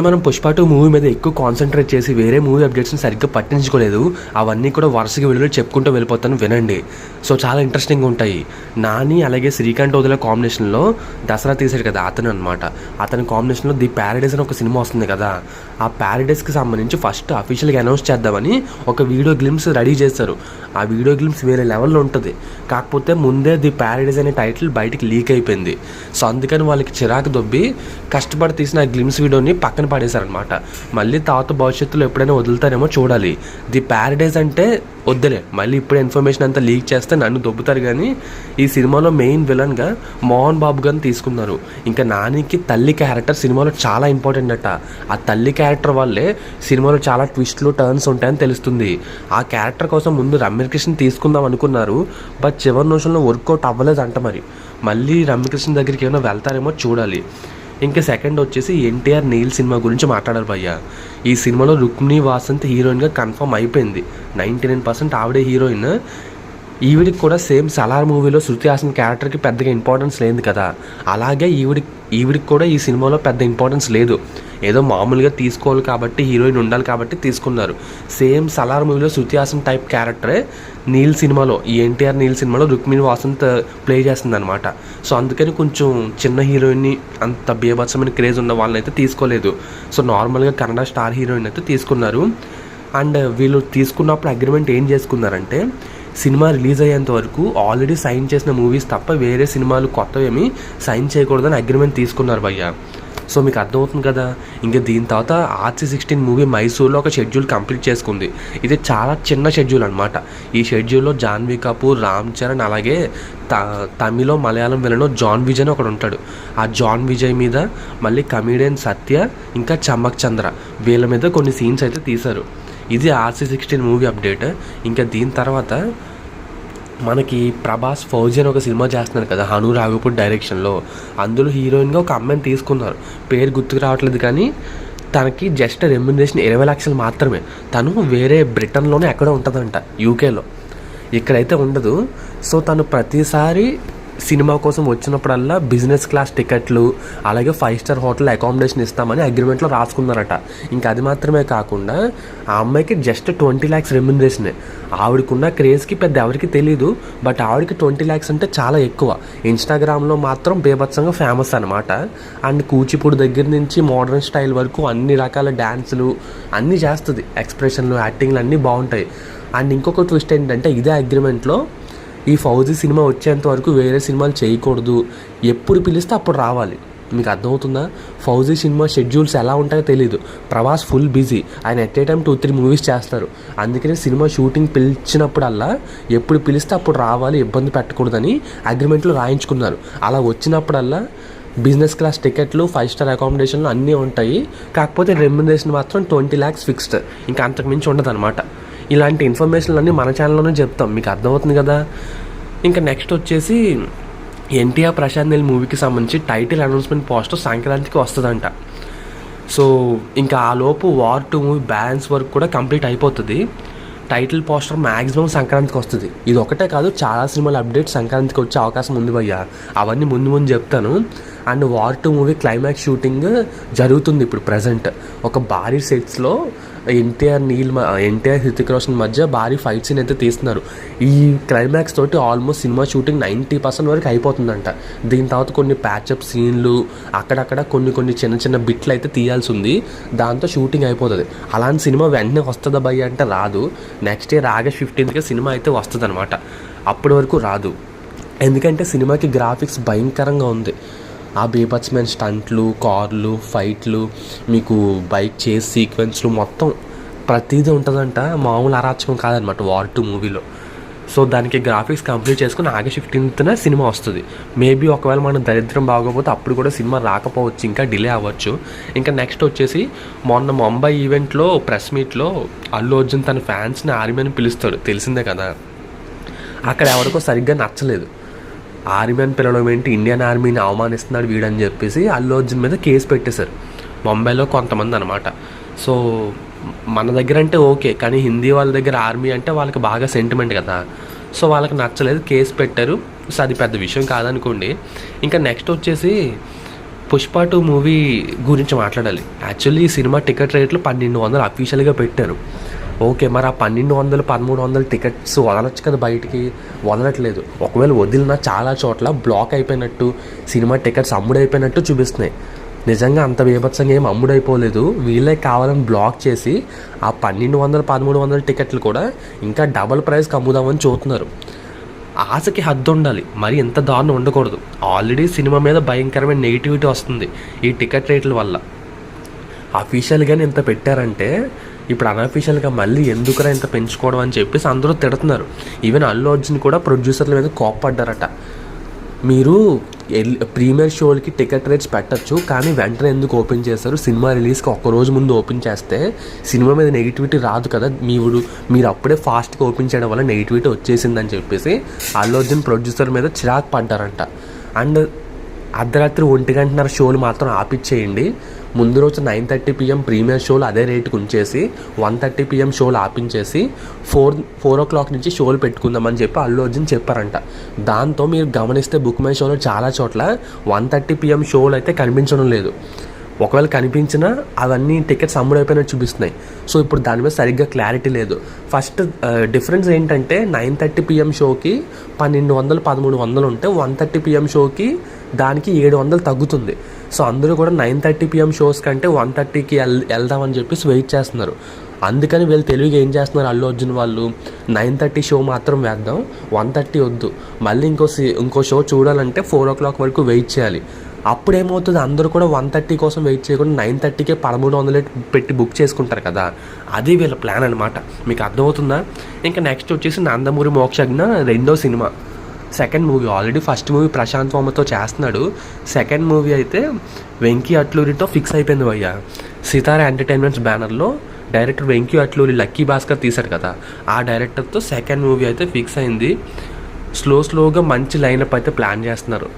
మనం Pushpa two movie మీద ఎక్కువ కాన్సన్ట్రేట్ చేసి వేరే మూవీ అప్డేట్స్ని సరిగ్గా పట్టించుకోలేదు. అవన్నీ కూడా వరుసగా వీడియోలో చెప్పుకుంటూ వెళ్ళిపోతాను వినండి. సో చాలా ఇంట్రెస్టింగ్ ఉంటాయి. నాని అలాగే శ్రీకాంత్ వదిలే కాంబినేషన్లో దసరా తీశాడు కదా అతను అనమాట అతని కాంబినేషన్లో ది ప్యారడైస్ అని ఒక సినిమా వస్తుంది కదా. ఆ ప్యారడైస్కి సంబంధించి ఫస్ట్ అఫీషియల్గా అనౌన్స్ చేద్దామని ఒక వీడియో గ్లిమ్స్ రెడీ చేశారు. ఆ వీడియో గ్లిమ్స్ వేరే లెవెల్లో ఉంటుంది. కాకపోతే ముందే ది ప్యారడైజ్ అనే టైటిల్ బయటికి లీక్ అయిపోయింది. సో అందుకని వాళ్ళకి చిరాకు దొబ్బి కష్టపడి తీసిన ఆ గ్లిమ్స్ వీడియోని పక్కన పడేశారనమాట మళ్ళీ తాత భవిష్యత్తులో ఎప్పుడైనా వదులుతారేమో చూడాలి. ది ప్యారడైజ్ అంటే వద్దులే మళ్ళీ ఇప్పుడు ఇన్ఫర్మేషన్ అంతా లీక్ చేస్తే నన్ను దొబ్బుతారు కానీ ఈ సినిమాలో మెయిన్ విలన్గా మోహన్ బాబు గారిని తీసుకున్నారు. ఇంకా నానికి తల్లి క్యారెక్టర్ సినిమాలో చాలా ఇంపార్టెంట్ అట. ఆ తల్లి క్యారెక్టర్ వల్లే సినిమాలో చాలా ట్విస్ట్లు టర్న్స్ ఉంటాయని తెలుస్తుంది. ఆ క్యారెక్టర్ కోసం ముందు రమ్యకృష్ణ తీసుకుందాం అనుకున్నారు బట్ చివరి నిమిషంలో వర్కౌట్ అవ్వలేదు అంట మరి. మళ్ళీ రమ్యకృష్ణ దగ్గరికి ఏమైనా వెళ్తారేమో చూడాలి. ఇంకా సెకండ్ వచ్చేసి ఎన్టీఆర్ నీల్ సినిమా గురించి మాట్లాడారు భయ్య. ఈ సినిమాలో రుక్మిణి వాసంత్ హీరోయిన్గా కన్ఫర్మ్ అయిపోయింది. నైంటీ నైన్ పర్సెంట్ ఆవిడే హీరోయిన్. ఈవిడికి కూడా సేమ్ సలార్ మూవీలో శృతి హాసన్ క్యారెక్టర్కి పెద్దగా ఇంపార్టెన్స్ లేదు కదా. అలాగే ఈవిడి ఈవిడికి కూడా ఈ సినిమాలో పెద్ద ఇంపార్టెన్స్ లేదు. ఏదో మామూలుగా తీసుకోవాలి కాబట్టి హీరోయిన్ ఉండాలి కాబట్టి తీసుకున్నారు. సేమ్ సలార్ మూవీలో శృతి హాసన్ టైప్ క్యారెక్టరే నీల్ సినిమాలో ఈ ఎన్టీఆర్ నీల్ సినిమాలో రుక్మిణి వాసంత్ ప్లే చేస్తుంది అనమాట సో అందుకని కొంచెం చిన్న హీరోయిన్ని అంత బీభత్సమైన క్రేజ్ ఉన్న వాళ్ళని అయితే తీసుకోలేదు. సో నార్మల్గా కన్నడ స్టార్ హీరోయిన్ అయితే తీసుకున్నారు. అండ్ వీళ్ళు తీసుకున్నప్పుడు అగ్రిమెంట్ ఏం చేసుకున్నారంటే సినిమా రిలీజ్ అయ్యేంత వరకు ఆల్రెడీ సైన్ చేసిన మూవీస్ తప్ప వేరే సినిమాలు కొత్తవేమి సైన్ చేయకూడదని అగ్రిమెంట్ తీసుకున్నారు భయ్య. సో మీకు అర్థమవుతుంది కదా? ఇంకా దీని తర్వాత ఆర్సీ సిక్స్టీన్ మూవీ మైసూర్లో ఒక షెడ్యూల్ కంప్లీట్ చేసుకుంది. ఇది చాలా చిన్న షెడ్యూల్ అనమాట ఈ షెడ్యూల్లో జాన్వీ కపూర్ రామ్ చరణ్ అలాగే త తమిళం మలయాళం విలలో జాన్ విజయ్ ఒకడు ఉంటాడు. ఆ జాన్ విజయ్ మీద మళ్ళీ కమీడియన్ సత్య ఇంకా చమ్మక్ చంద్ర వీళ్ళ మీద కొన్ని సీన్స్ అయితే తీశారు. ఇది ఆర్సీ సిక్స్టీన్ మూవీ అప్డేట్. ఇంకా దీని తర్వాత మనకి ప్రభాస్ ఫౌజీ అని ఒక సినిమా చేస్తున్నారు కదా హను రాఘపూర్ డైరెక్షన్లో అందులో హీరోయిన్గా ఒక అమ్మాయిని తీసుకున్నారు. పేరు గుర్తుకు రావట్లేదు కానీ తనకి జస్ట్ రెమ్యునరేషన్ ఇరవై లక్షలు మాత్రమే. తను వేరే బ్రిటన్లోనే ఎక్కడో ఉంటుందంట యూకేలో ఇక్కడైతే ఉండదు. సో తను ప్రతిసారి సినిమా కోసం వచ్చినప్పుడల్లా బిజినెస్ క్లాస్ టికెట్లు అలాగే ఫైవ్ స్టార్ హోటల్ అకామిడేషన్ ఇస్తామని అగ్రిమెంట్లో రాసుకున్నారట. ఇంకా అది మాత్రమే కాకుండా ఆ అమ్మాయికి జస్ట్ ట్వంటీ ల్యాక్స్ రెమ్యునరేషన్. ఆవిడకున్న క్రేజ్కి పెద్ద ఎవరికి తెలియదు బట్ ఆవిడకి ట్వంటీ ల్యాక్స్ అంటే చాలా ఎక్కువ. ఇన్స్టాగ్రామ్లో మాత్రం బేభత్సంగా ఫేమస్ అనమాట అండ్ కూచిపూడి దగ్గర నుంచి మోడర్న్ స్టైల్ వరకు అన్ని రకాల డ్యాన్సులు అన్నీ చేస్తుంది. ఎక్స్ప్రెషన్లు యాక్టింగ్లు అన్నీ బాగుంటాయి. అండ్ ఇంకొక ట్విస్ట్ ఏంటంటే ఇదే అగ్రిమెంట్లో ఈ ఫౌజీ సినిమా వచ్చేంత వరకు వేరే సినిమాలు చేయకూడదు. ఎప్పుడు పిలిస్తే అప్పుడు రావాలి. మీకు అర్థమవుతుందా? ఫౌజీ సినిమా షెడ్యూల్స్ ఎలా ఉంటాయో తెలియదు ప్రభాస్ ఫుల్ బిజీ. ఆయన at a time two three movies చేస్తారు. అందుకనే సినిమా షూటింగ్ పిలిచినప్పుడల్లా ఎప్పుడు పిలిస్తే అప్పుడు రావాలి ఇబ్బంది పెట్టకూడదని అగ్రిమెంట్లో రాయించుకున్నారు. అలా వచ్చినప్పుడల్లా బిజినెస్ క్లాస్ టికెట్లు ఫైవ్ స్టార్ అకామిడేషన్లు అన్నీ ఉంటాయి. కాకపోతే రెమ్యునరేషన్ మాత్రం ట్వంటీ ల్యాక్స్ ఫిక్స్డ్. ఇంకా అంతకుమించి ఉండదు అనమాట ఇలాంటి ఇన్ఫర్మేషన్లు అన్నీ మన ఛానల్లోనే చెప్తాం. మీకు అర్థమవుతుంది కదా? ఇంకా నెక్స్ట్ వచ్చేసి ఎన్టీఆర్ ప్రశాంత్ నీల్ మూవీకి సంబంధించి టైటిల్ అనౌన్స్మెంట్ పోస్టర్ సంక్రాంతికి వస్తుందంట. సో ఇంకా ఆ లోపు war two movie balance work కూడా కంప్లీట్ అయిపోతుంది. టైటిల్ పోస్టర్ మ్యాక్సిమం సంక్రాంతికి వస్తుంది. ఇది ఒకటే కాదు చాలా సినిమాల అప్డేట్ సంక్రాంతికి వచ్చే అవకాశం ఉంది భయ్య. అవన్నీ ముందు ముందు చెప్తాను. And war two movie climax shooting జరుగుతుంది ఇప్పుడు ప్రజెంట్ ఒక భారీ సెట్స్లో ఎన్టీఆర్ నీల్ ఎన్టీఆర్ హృతిక్ రోషన్ మధ్య భారీ ఫైట్ సీన్ అయితే తీస్తున్నారు. ఈ క్లైమాక్స్ తోటి ఆల్మోస్ట్ సినిమా షూటింగ్ నైంటీ పర్సెంట్ వరకు అయిపోతుందంట. దీని తర్వాత కొన్ని ప్యాచప్ సీన్లు అక్కడక్కడ కొన్ని కొన్ని చిన్న చిన్న బిట్లు అయితే తీయాల్సి ఉంది దాంతో షూటింగ్ అయిపోతుంది. అలాంటి సినిమా వెంటనే వస్తుందా భయ్య అంటే రాదు. నెక్స్ట్ ఇయర్ ఆగస్ట్ ఫిఫ్టీన్త్కి సినిమా అయితే వస్తుంది అనమాట అప్పటి వరకు రాదు. ఎందుకంటే సినిమాకి గ్రాఫిక్స్ భయంకరంగా ఉంది. ఆ బీభత్సమైన స్టంట్లు కార్లు ఫైట్లు మీకు బైక్ చేస్ సీక్వెన్స్లు మొత్తం ప్రతిదీ ఉంటుందంట. మామూలు అరాచకం కాదనమాట వార్ టూ మూవీలో. సో దానికి గ్రాఫిక్స్ కంప్లీట్ చేసుకుని ఆగస్ట్ ఫిఫ్టీన్త్న సినిమా వస్తుంది. మేబీ ఒకవేళ మనం దరిద్రం బాగోకపోతే అప్పుడు కూడా సినిమా రాకపోవచ్చు ఇంకా డిలే అవ్వచ్చు. ఇంకా నెక్స్ట్ వచ్చేసి మొన్న ముంబై ఈవెంట్లో ప్రెస్ మీట్లో అల్లు అర్జున్ తన ఫ్యాన్స్ని ఆర్మీని పిలుస్తాడు. తెలిసిందే కదా? అక్కడ ఎవరికో సరిగ్గా నచ్చలేదు. ఆర్మీ అని పిలవడం ఏంటి? ఇండియన్ ఆర్మీని అవమానిస్తున్నాడు వీడని చెప్పేసి అల్లు అర్జున్ మీద కేసు పెట్టేశారు. ముంబైలో కొంతమంది అనమాట సో మన దగ్గర అంటే ఓకే కానీ హిందీ వాళ్ళ దగ్గర ఆర్మీ అంటే వాళ్ళకి బాగా సెంటిమెంట్ కదా. సో వాళ్ళకి నచ్చలేదు కేసు పెట్టారు. సో అది పెద్ద విషయం కాదనుకోండి. ఇంకా నెక్స్ట్ వచ్చేసి పుష్ప టూ మూవీ గురించి మాట్లాడాలి. యాక్చువల్లీ ఈ సినిమా టికెట్ రేట్లు పన్నెండు వందలు అఫీషియల్గా పెట్టారు. ఓకే మరి ఆ పన్నెండు వందలు పదమూడు వందలు టికెట్స్ వదలొచ్చు కదా బయటికి? వదలట్లేదు. ఒకవేళ వదిలినా చాలా చోట్ల బ్లాక్ అయిపోయినట్టు సినిమా టికెట్స్ అమ్ముడైపోయినట్టు చూపిస్తున్నాయి. నిజంగా అంత బీభత్సంగా ఏం అమ్ముడైపోలేదు. వీళ్ళే కావాలని బ్లాక్ చేసి ఆ పన్నెండు వందల పదమూడు వందల టికెట్లు కూడా ఇంకా డబల్ ప్రైస్కి అమ్ముదామని చూస్తున్నారు. ఆశకి హద్దు ఉండాలి. మరి ఎంత దారుణం ఉండకూడదు. ఆల్రెడీ సినిమా మీద భయంకరమైన నెగిటివిటీ వస్తుంది ఈ టికెట్ రేట్ల వల్ల. అఫీషియల్గానే ఇంత పెట్టారంటే ఇప్పుడు అన్అఫీషియల్గా మళ్ళీ ఎందుకురా ఇంత పెంచుకోవడం అని చెప్పేసి అందరూ తిడుతున్నారు. ఈవెన్ అల్లు అర్జున్ కూడా ప్రొడ్యూసర్ల మీద కోప్పడ్డారట. మీరు ఎల్ ప్రీమియర్ షోలకి టికెట్ రేట్స్ పెట్టచ్చు కానీ వెంటనే ఎందుకు ఓపెన్ చేస్తారు సినిమా రిలీజ్కి ఒక్క రోజు ముందు ఓపెన్ చేస్తే సినిమా మీద నెగిటివిటీ రాదు కదా. మీరు మీరు అప్పుడే ఫాస్ట్గా ఓపెన్ చేయడం వల్ల నెగిటివిటీ వచ్చేసిందని చెప్పేసి అల్లు అర్జున్ ప్రొడ్యూసర్ మీద చిరాకు పడ్డారంట. అండ్ అర్ధరాత్రి ఒంటి గంటన్నర షోలు మాత్రం ఆపిచ్చేయండి. ముందు రోజు నైన్ థర్టీ పిఎం ప్రీమియర్ షోలు అదే రేటుకు ఉంచేసి వన్ థర్టీ పిఎం షోలు ఆపించేసి ఫోర్ ఫోర్ ఓ క్లాక్ నుంచి షోలు పెట్టుకుందామని చెప్పి అల్లు అర్జున్ చెప్పారంట. దాంతో మీరు గమనిస్తే బుక్ మై షోలో చాలా చోట్ల వన్ థర్టీ పిఎం షోలు అయితే కనిపించడం లేదు. ఒకవేళ కనిపించినా అవన్నీ టికెట్స్ అమ్ముడైపోయినట్టు చూపిస్తున్నాయి. సో ఇప్పుడు దాని మీద సరిగ్గా క్లారిటీ లేదు. ఫస్ట్ డిఫరెన్స్ ఏంటంటే నైన్ థర్టీ పిఎం షోకి పన్నెండు వందలు పదమూడు వందలు ఉంటే వన్ థర్టీ పిఎం షోకి దానికి ఏడు వందలు తగ్గుతుంది. సో అందరూ కూడా నైన్ థర్టీ పిఎం షోస్ కంటే వన్ థర్టీకి వెల్ వెళ్దామని చెప్పేసి వెయిట్ చేస్తున్నారు. అందుకని వీళ్ళు తెలివిగా ఏం చేస్తున్నారు అల్లు అర్జున్ వాళ్ళు? నైన్ థర్టీ షో మాత్రం వేద్దాం వన్ థర్టీ వద్దు. మళ్ళీ ఇంకో ఇంకో షో చూడాలంటే ఫోర్ ఓ క్లాక్ వరకు వెయిట్ చేయాలి. అప్పుడు ఏమవుతుంది అందరూ కూడా వన్ థర్టీ కోసం వెయిట్ చేయకుండా నైన్ థర్టీకే పదమూడు వందలు పెట్టి బుక్ చేసుకుంటారు కదా? అది వీళ్ళ ప్లాన్ అనమాట మీకు అర్థమవుతుందా? ఇంకా నెక్స్ట్ వచ్చేసి నందమూరి మోక్షజ్ఞ రెండో cinema. Second movie already first movie Prashanth వర్మతో చేస్తున్నాడు. సెకండ్ మూవీ అయితే వెంకీ అట్లూరితో ఫిక్స్ అయిపోయింది భయ్య. సితారా ఎంటర్టైన్మెంట్స్ బ్యానర్లో డైరెక్టర్ వెంకీ అట్లూరి లక్కీ భాస్కర్ తీశాడు కదా. ఆ డైరెక్టర్తో సెకండ్ మూవీ అయితే ఫిక్స్ అయింది. స్లో స్లోగా మంచి లైనప్ అయితే ప్లాన్ చేస్తున్నారు.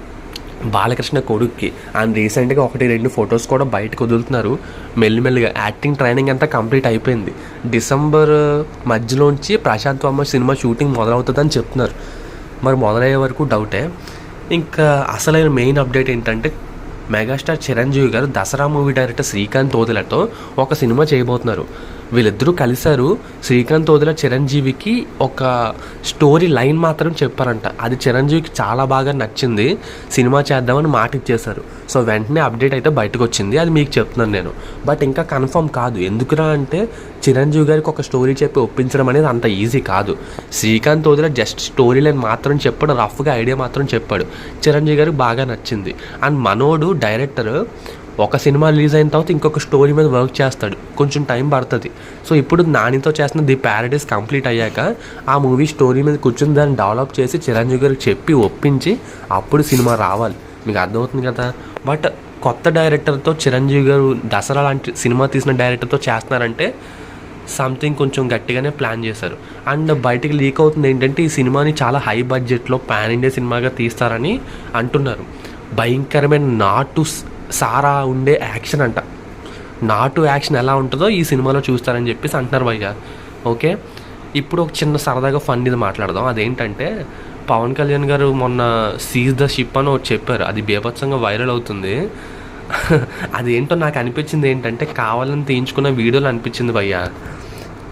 బాలకృష్ణ కొడుక్కి. అండ్ రీసెంట్గా ఒకటి రెండు ఫొటోస్ కూడా బయటకు వదులుతున్నారు. మెల్లిమెల్లిగా యాక్టింగ్ ట్రైనింగ్ అంతా కంప్లీట్ అయిపోయింది. డిసెంబర్ మధ్యలోంచి ప్రశాంత్ వర్మ సినిమా షూటింగ్ మొదలవుతుందని చెప్తున్నారు. మరి మొదలయ్యే వరకు డౌటే. ఇంకా అసలైన మెయిన్ అప్డేట్ ఏంటంటే megastar Chiranjeevi garu Dasara movie director Srikanth ఓదెలతో ఒక సినిమా చేయబోతున్నారు. వీళ్ళిద్దరూ కలిశారు. శ్రీకాంత్ ఓదెల చిరంజీవికి ఒక స్టోరీ లైన్ మాత్రం చెప్పారంట. అది చిరంజీవికి చాలా బాగా నచ్చింది. సినిమా చేద్దామని మాట ఇచ్చేశారు. సో వెంటనే అప్డేట్ అయితే బయటకు వచ్చింది అది మీకు చెప్తున్నాను నేను. బట్ ఇంకా కన్ఫర్మ్ కాదు. ఎందుకురా అంటే చిరంజీవి గారికి ఒక స్టోరీ చెప్పి ఒప్పించడం అనేది అంత ఈజీ కాదు. శ్రీకాంత్ వదిలే జస్ట్ స్టోరీ లైన్ మాత్రం చెప్పాడు. రఫ్గా ఐడియా మాత్రం చెప్పాడు. చిరంజీవి గారికి బాగా నచ్చింది. అండ్ మనోడు డైరెక్టర్ ఒక సినిమా రిలీజ్ అయిన తర్వాత ఇంకొక స్టోరీ మీద వర్క్ చేస్తాడు. కొంచెం టైం పడుతుంది. సో ఇప్పుడు నానితో చేసిన ది ప్యారడైస్ కంప్లీట్ అయ్యాక ఆ మూవీ స్టోరీ మీద కూర్చొని దాన్ని డెవలప్ చేసి చిరంజీవి గారికి చెప్పి ఒప్పించి అప్పుడు సినిమా రావాలి. మీకు అర్థమవుతుంది కదా? బట్ కొత్త డైరెక్టర్తో చిరంజీవి గారు దసరా లాంటి సినిమా తీసిన డైరెక్టర్తో చేస్తున్నారంటే సంథింగ్ కొంచెం గట్టిగానే ప్లాన్ చేశారు. అండ్ బయటికి లీక్ అవుతుంది ఏంటంటే ఈ సినిమాని చాలా హై బడ్జెట్లో పాన్ ఇండియా సినిమాగా తీస్తారని అంటున్నారు. భయంకరమైన నాటు సారా ఉండే యాక్షన్ అంట. నాటు యాక్షన్ ఎలా ఉంటుందో ఈ సినిమాలో చూస్తారని చెప్పేసి అంటున్నారు భయ్య. ఓకే? ఇప్పుడు ఒక చిన్న సరదాగా ఫన్ ఇది మాట్లాడదాం. అదేంటంటే పవన్ కళ్యాణ్ గారు మొన్న సీజ్ ద షిప్ అని ఒకటి చెప్పారు. అది బీభత్సంగా వైరల్ అవుతుంది. అదేంటో నాకు అనిపించింది ఏంటంటే కావాలని తీయించుకున్న వీడియోలు అనిపించింది భయ్య.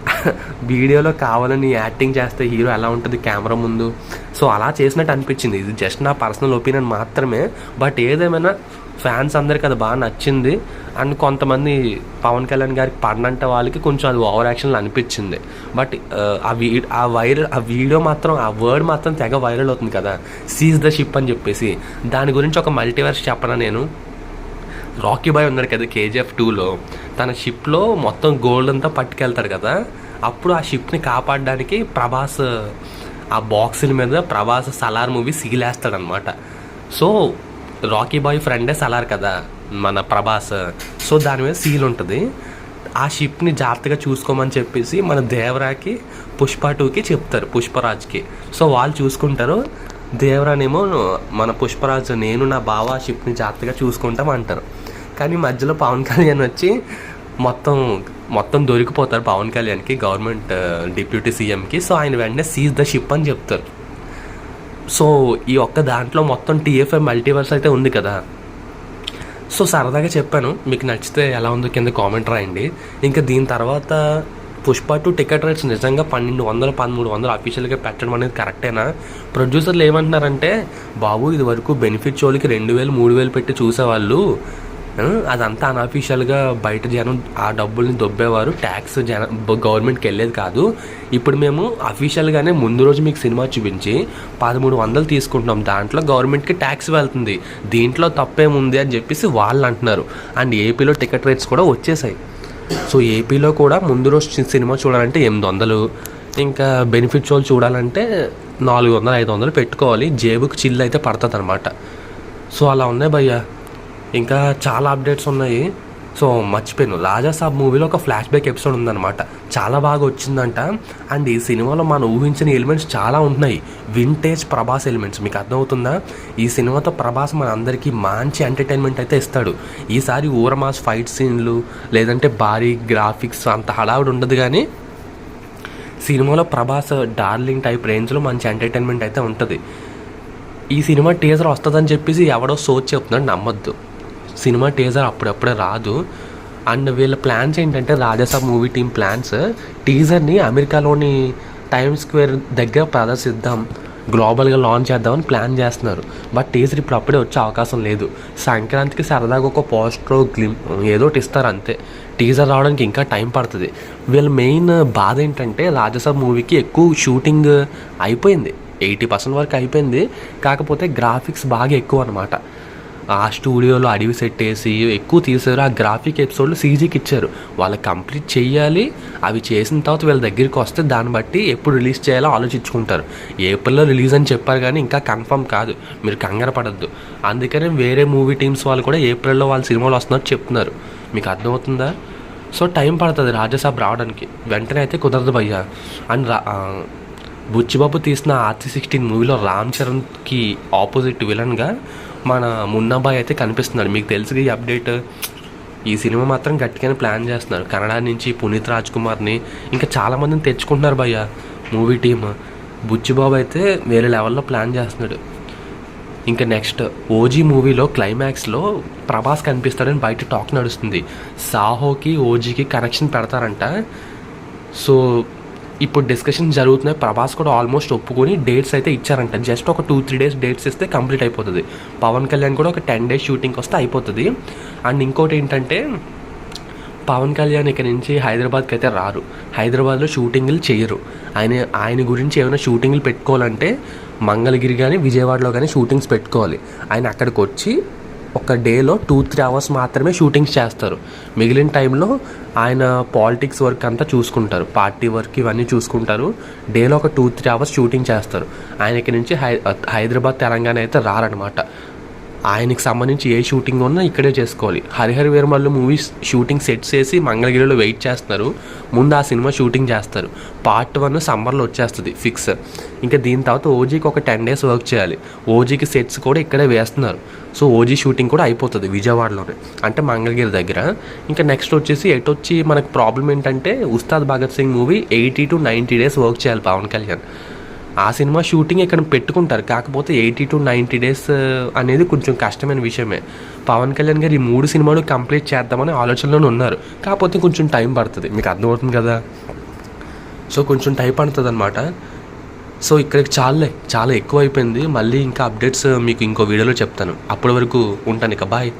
వీడియోలో కావాలని యాక్టింగ్ చేస్తే హీరో ఎలా ఉంటుంది కెమెరా ముందు? సో అలా చేసినట్టు అనిపించింది. ఇది జస్ట్ నా పర్సనల్ ఒపీనియన్ మాత్రమే. బట్ ఏదేమైనా ఫ్యాన్స్ అందరికి అది బాగా నచ్చింది. అండ్ కొంతమంది పవన్ కళ్యాణ్ గారికి పడినంట వాళ్ళకి కొంచెం అది ఓవర్ యాక్షన్లు అనిపించింది. బట్ ఆ వీ ఆ వైరల్ ఆ వీడియో మాత్రం ఆ వర్డ్ మాత్రం తెగ వైరల్ అవుతుంది కదా. సీజ్ ద షిప్ అని చెప్పేసి. దాని గురించి ఒక మల్టీవర్స్ చెప్పనా నేను? రాకీ బాయ్ ఉన్నాడు కదా కేజీఎఫ్ టూలో. తన షిప్లో మొత్తం గోల్డ్ అంతా పట్టుకెళ్తాడు కదా. అప్పుడు ఆ షిప్ని కాపాడడానికి ప్రభాస్ ఆ బాక్సుల మీద ప్రభాస్ సలార్ మూవీ సీలేస్తాడనమాట సో రాకీ బాయ్ ఫ్రెండే సలార్ కదా మన ప్రభాస్. సో దాని మీద సీల్ ఉంటుంది. ఆ షిప్ని జాగ్రత్తగా చూసుకోమని చెప్పేసి మన దేవరాకి పుష్ప టూకి చెప్తారు పుష్పరాజ్కి. సో వాళ్ళు చూసుకుంటారు దేవరానేమో మన పుష్పరాజ్ నేను నా బావ ఆ షిప్ని జాగ్రత్తగా చూసుకుంటాం అంటారు. కానీ మధ్యలో పవన్ కళ్యాణ్ వచ్చి మొత్తం మొత్తం దొరికిపోతారు పవన్ కళ్యాణ్కి గవర్నమెంట్ డిప్యూటీ సీఎంకి. సో ఆయన వెంటనే సీజ్ ద షిప్ అని చెప్తారు. సో ఈ ఒక్క దాంట్లో మొత్తం టీఎఫ్ఐ మల్టీవర్స్ అయితే ఉంది కదా. సో సరదాగా చెప్పాను మీకు నచ్చితే ఎలా ఉందో కింద కామెంట్ రాయండి. ఇంకా దీని తర్వాత పుష్ప టూ టికెట్ రేట్స్ నిజంగా పన్నెండు వందలు పదమూడు వందలు అఫీషియల్గా పెట్టడం అనేది కరెక్టేనా? ప్రొడ్యూసర్లు ఏమంటున్నారంటే బాబు ఇది వరకు బెనిఫిట్ షోలకి రెండు వేలు మూడు వేలు పెట్టి చూసేవాళ్ళు. అదంతా అన్అఫీషియల్గా బయట జనం ఆ డబ్బుల్ని దొబ్బేవారు. ట్యాక్స్ జన గవర్నమెంట్కి వెళ్ళేది కాదు. ఇప్పుడు మేము అఫీషియల్గానే ముందు రోజు మీకు సినిమా చూపించి పదమూడు వందలు తీసుకుంటున్నాం. దాంట్లో గవర్నమెంట్కి ట్యాక్స్ వెళ్తుంది. దీంట్లో తప్పేముంది అని చెప్పేసి వాళ్ళు అంటున్నారు. అండ్ ఏపీలో టికెట్ రేట్స్ కూడా వచ్చేసాయి. సో ఏపీలో కూడా ముందు రోజు సినిమా చూడాలంటే ఎనిమిది వందలు. ఇంకా బెనిఫిట్ షోలు చూడాలంటే నాలుగు వందలు ఐదు వందలు పెట్టుకోవాలి. జేబుకి చిల్లు అయితే పడుతుంది అనమాట సో అలా ఉన్నాయి భయ్యా. ఇంకా చాలా అప్డేట్స్ ఉన్నాయి. సో మర్చిపోయాను. రాజాసాబ్ మూవీలో ఒక ఫ్లాష్ బ్యాక్ ఎపిసోడ్ ఉందన్నమాట. చాలా బాగా వచ్చిందంట. అండ్ ఈ సినిమాలో మనం ఊహించిన ఎలిమెంట్స్ చాలా ఉంటున్నాయి. వింటేజ్ ప్రభాస్ ఎలిమెంట్స్ మీకు అర్థమవుతుందా? ఈ సినిమాతో ప్రభాస్ మన అందరికీ మంచి ఎంటర్టైన్మెంట్ అయితే ఇస్తాడు. ఈసారి ఊరమాస్ ఫైట్ సీన్లు లేదంటే భారీ గ్రాఫిక్స్ అంత హడావుడు ఉండదు కానీ సినిమాలో ప్రభాస్ డార్లింగ్ టైప్ రేంజ్లో మంచి ఎంటర్టైన్మెంట్ అయితే ఉంటుంది. ఈ సినిమా టీజర్ వస్తుందని చెప్పేసి ఎవడో సోచ్ చెప్తున్నాడు నమ్మద్దు. సినిమా టీజర్ అప్పుడప్పుడే రాదు. అండ్ వీళ్ళ ప్లాన్స్ ఏంటంటే రాజసాబ్ మూవీ టీం ప్లాన్స్ టీజర్ని అమెరికాలోని టైమ్ స్క్వేర్ దగ్గర ప్రదర్శిద్దాం. గ్లోబల్గా లాంచ్ చేద్దామని ప్లాన్ చేస్తున్నారు. బట్ టీజర్ ఇప్పుడు అప్పుడే వచ్చే అవకాశం లేదు. సంక్రాంతికి సరదాగా ఒక పోస్టర్ గ్లిమ్ ఏదో ఒకటి ఇస్తారు అంతే. టీజర్ రావడానికి ఇంకా టైం పడుతుంది. వీళ్ళ మెయిన్ బాధ ఏంటంటే రాజసాబ్ మూవీకి ఎక్కువ షూటింగ్ అయిపోయింది. ఎయిటీ పర్సెంట్ వరకు అయిపోయింది. కాకపోతే గ్రాఫిక్స్ బాగా ఎక్కువ అనమాట ఆ స్టూడియోలో అడవి సెట్ వేసి ఎక్కువ తీసారు. ఆ గ్రాఫిక్ ఎపిసోడ్లు సీజీకి ఇచ్చారు. వాళ్ళు కంప్లీట్ చేయాలి అవి చేసిన తర్వాత వీళ్ళ దగ్గరికి వస్తే దాన్ని బట్టి ఎప్పుడు రిలీజ్ చేయాలో ఆలోచించుకుంటారు. ఏప్రిల్లో రిలీజ్ అని చెప్పారు కానీ ఇంకా కన్ఫర్మ్ కాదు. మీరు కంగారు పడద్దు. అందుకనే వేరే మూవీ టీమ్స్ వాళ్ళు కూడా ఏప్రిల్లో వాళ్ళ సినిమాలు వస్తున్నట్టు చెప్తున్నారు. మీకు అర్థమవుతుందా? సో టైం పడుతుంది రాజసాబ్ రావడానికి. వెంటనే అయితే కుదరదు భయ్యా. అండ్ రా బుచ్చిబాబు తీసిన ఆర్తి సిక్స్టీన్ మూవీలో రామ్ చరణ్కి ఆపోజిట్ విలన్గా మన మున్నాబాయ్ అయితే కనిపిస్తున్నాడు. మీకు తెలుసు ఈ అప్డేట్? ఈ సినిమా మాత్రం గట్టిగానే ప్లాన్ చేస్తున్నారు. కన్నడ నుంచి పునీత్ రాజ్ కుమార్ని ఇంకా చాలామందిని తెచ్చుకుంటున్నారు భయ్య మూవీ టీమ్. బుచ్చిబాబు అయితే వేరే లెవెల్లో ప్లాన్ చేస్తున్నాడు. ఇంకా నెక్స్ట్ ఓజీ మూవీలో క్లైమాక్స్లో ప్రభాస్ కనిపిస్తాడని బయట టాక్ నడుస్తుంది. సాహోకి ఓజీకి కనెక్షన్ పెడతారంట. సో ఇప్పుడు డిస్కషన్ జరుగుతున్నాయి. ప్రభాస్ కూడా ఆల్మోస్ట్ ఒప్పుకొని డేట్స్ అయితే ఇచ్చారంట. జస్ట్ ఒక టూ త్రీ డేస్ డేట్స్ ఇస్తే కంప్లీట్ అయిపోతుంది. పవన్ కళ్యాణ్ కూడా ఒక టెన్ డేస్ షూటింగ్ వస్తే అయిపోతుంది. అండ్ ఇంకోటి ఏంటంటే పవన్ కళ్యాణ్ ఇక్కడ నుంచి హైదరాబాద్కి అయితే రారు. హైదరాబాద్లో షూటింగ్లు చేయరు. ఆయన ఆయన గురించి ఏమైనా షూటింగ్లు పెట్టుకోవాలంటే మంగళగిరి కానీ విజయవాడలో కానీ షూటింగ్స్ పెట్టుకోవాలి. ఆయన అక్కడికి వచ్చి ఒక డేలో టూ త్రీ అవర్స్ మాత్రమే షూటింగ్స్ చేస్తారు. మిగిలిన టైంలో ఆయన పాలిటిక్స్ వర్క్ అంతా చూసుకుంటారు. పార్టీ వర్క్ ఇవన్నీ చూసుకుంటారు. డేలో ఒక టూ త్రీ అవర్స్ షూటింగ్ చేస్తారు. ఆయన ఇక్కడి నుంచి హై హైదరాబాద్ తెలంగాణ అయితే రారనమాట ఆయనకి సంబంధించి ఏ షూటింగ్ ఉన్నా ఇక్కడే చేసుకోవాలి. Harihara Veeramallu movies shooting sets వేసి మంగళగిరిలో వెయిట్ చేస్తున్నారు. ముందు ఆ సినిమా షూటింగ్ చేస్తారు. పార్ట్ వన్ సమ్మర్లో వచ్చేస్తుంది ఫిక్స్ ఇంకా దీని తర్వాత ఓజీకి ఒక టెన్ డేస్ వర్క్ చేయాలి. ఓజీకి సెట్స్ కూడా ఇక్కడే వేస్తున్నారు. సో ఓజీ షూటింగ్ కూడా అయిపోతుంది విజయవాడలోనే. అంటే మంగళగిరి దగ్గర. ఇంకా నెక్స్ట్ వచ్చేసి ఎటు వచ్చి మనకు ప్రాబ్లం ఏంటంటే Ustaad Bhagat Singh movie eighty to ninety days work చేయాలి పవన్ కళ్యాణ్. ఆ సినిమా షూటింగ్ ఇక్కడ పెట్టుకుంటారు? కాకపోతే ఎయిటీ టు నైంటీ డేస్ అనేది కొంచెం కష్టమైన విషయమే. పవన్ కళ్యాణ్ గారు ఈ మూడు సినిమాలు కంప్లీట్ చేద్దామని ఆలోచనలోనే ఉన్నారు. కాకపోతే కొంచెం టైం పడుతుంది. మీకు అర్థమవుతుంది కదా? సో కొంచెం టైం పడుతుంది అనమాట సో ఇక్కడికి చాలే. చాలా ఎక్కువ అయిపోయింది మళ్ళీ ఇంకా అప్డేట్స్ మీకు ఇంకో వీడియోలో చెప్తాను. అప్పటి వరకు ఉంటాను ఇక. బాయ్